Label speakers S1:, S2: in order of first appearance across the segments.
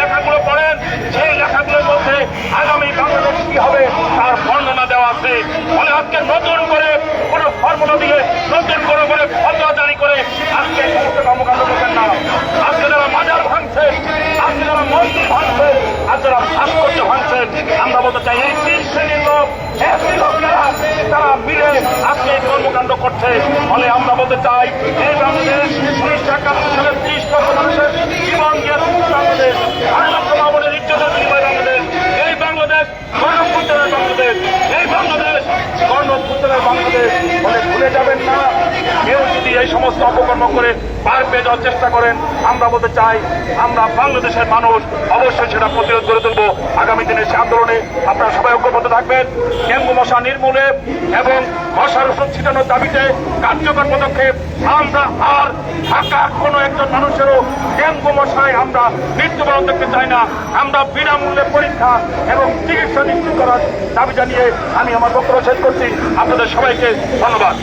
S1: লেখাগুলো পড়েন, সেই লেখাগুলোর মধ্যে আগামী বাংলাদেশ কি হবে তার বর্ণনা দেওয়া আছে। ফলে আজকে নতুন করে কোন ফর্মুলা দিয়ে নতুন করে করে ফতোয়া জারি করে আজকে সমস্ত কর্মকাণ্ড করবেন না। আজকে যারা মাজার ভাঙছে, আজকে যারা মন্দির ভাঙছে আজ যারা ভাস্কর্য ভাঙছেন আমরা বলতে চাই এই তিন শ্রেণির লোক তারা মিলে আজকে কর্মকাণ্ড করছে। ফলে আমরা বলতে চাই, এই বাংলাদেশ উনিশশো একাত্তর সালের ত্রিশ লক্ষ মানুষের জীবন দিয়ে বাংলাদেশ আড়াই লক্ষ মামনের ইজ্জতের বিনিময় বাংলাদেশ, এই বাংলাদেশ গণপুত্রের বাংলাদেশ, এই বাংলাদেশ গণপুত্রের বাংলাদেশ বলে ভুলে যাবেন না। কেউ যদি এই সমস্ত অপকর্ম করে পার পেয়ে যাওয়ার চেষ্টা করেন। আমরা বলতে চাই, আমরা বাংলাদেশের মানুষ অবশ্যই সেটা প্রতিরোধ করে তুলব। আগামী দিনের সে আন্দোলনে আপনারা সবাই ঐক্যবদ্ধ থাকবেন। ডেঙ্গু মশা নির্মূলে এবং মশার ওষুধ ছিটানোর দাবিতে কার্যকর পদক্ষেপ আমরা আর ঢাকার কোনো একজন মানুষেরও ডেঙ্গু মশায় আমরা মৃত্যুবরণ দেখতে চাই না। আমরা বিনামূল্যে পরীক্ষা এবং চিকিৎসা নিশ্চিত করার দাবি জানিয়ে আমি আমার বক্তব্য শেষ করছি। আপনাদের সবাইকে ধন্যবাদ।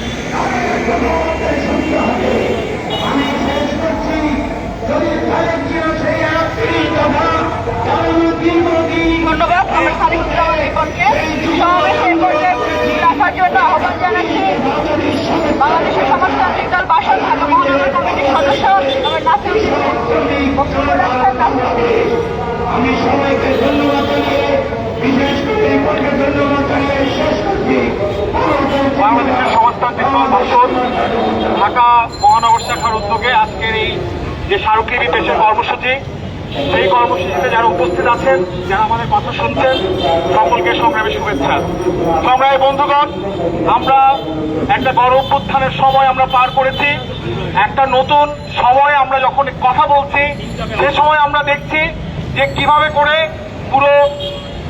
S2: ধন্যবাদ আমরা খালিদুজ্জামান রিপনকে সমাবেশে পর্যায়ে রাখার জন্য আহ্বান জানাচ্ছি। বাংলাদেশের সমাজতান্ত্রিক দল বাসন ঢাকা মহানগর কমিটির সদস্য আমার নাসির বক্তব্য রাখছেন
S3: আমি সবাইকে ধন্যবাদ জানিয়ে বিশেষ করে রিপনকে ধন্যবাদ জানিয়ে শেষ করছি।
S1: বাংলাদেশের সমাজতান্ত্রিক দল ঢাকা মহানগর শাখার উদ্যোগে আজকের এই যে স্মারকলিপি পেশের কর্মসূচি, সেই কর্মসূচিতে যারা উপস্থিত আছেন, যারা আমাদের কথা শুনছেন, সকলকে সংগ্রামী শুভেচ্ছা। সংগ্রামী বন্ধুগণ, আমরা একটা বড় অভ্যুত্থানের সময় আমরা পার করেছি, একটা নতুন সময় আমরা যখন কথা বলছি, সে সময় আমরা দেখছি যে কীভাবে করে পুরো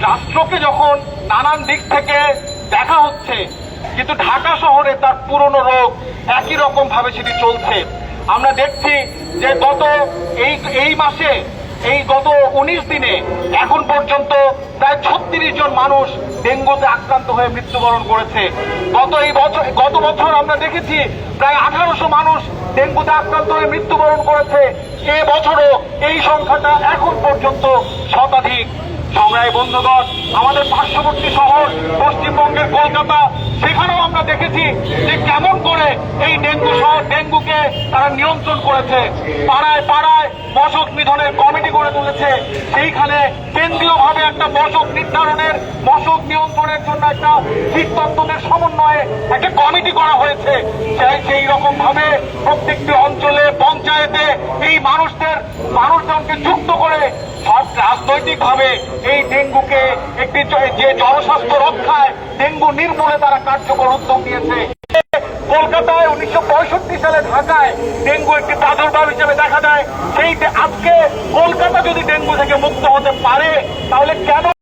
S1: রাষ্ট্রকে যখন নানান দিক থেকে দেখা হচ্ছে, কিন্তু ঢাকা শহরে তার পুরনো রোগ একই রকম ভাবে সেটি চলছে। আমরা দেখছি যে গত এই এই মাসে, এই গত উনিশ দিনে এখন পর্যন্ত প্রায় ছত্রিশ জন মানুষ ডেঙ্গুতে আক্রান্ত হয়ে মৃত্যুবরণ করেছে। গত এই বছর, গত বছর আমরা দেখেছি প্রায় আঠারোশো মানুষ ডেঙ্গুতে আক্রান্ত হয়ে মৃত্যুবরণ করেছে। এ বছরও এই সংখ্যাটা এখন পর্যন্ত শতাধিক। সংগ্রামী বন্ধুগণ, আমাদের পার্শ্ববর্তী শহর, পশ্চিমবঙ্গের কলকাতা আমরা দেখেছি যে কেমন করে এই ডেঙ্গু সহ ডেঙ্গুকে তারা নিয়ন্ত্রণ করেছে। পাড়ায় পাড়ায় মশক নিধনের কমিটি গড়ে তুলেছে। সেইখানে কেন্দ্রীয়ভাবে একটা মশক নির্ধারণের মশক নিয়ন্ত্রণের জন্য একটা কীটতত্ত্বদের সমন্বয়ে একটা কমিটি করা হয়েছে। সেই রকম ভাবে প্রত্যেকটি অঞ্চলে পঞ্চায়েতে এই মানুষদের, মানুষজনকে যুক্ত করে সব রাজনৈতিক ভাবে এই ডেঙ্গুকে একটি যে জনস্বাস্থ্য রক্ষায় ডেঙ্গু নির্মূলে তারা কার্যকর উদ্যোগ নিয়েছে। কলকাতায় উনিশশো পঁয়ষট্টি সালে ঢাকায় ডেঙ্গু একটি প্রাদুর্ভাব হিসেবে দেখা যায় সেই আজকে কলকাতা যদি ডেঙ্গু থেকে মুক্ত হতে পারে, তাহলে কেন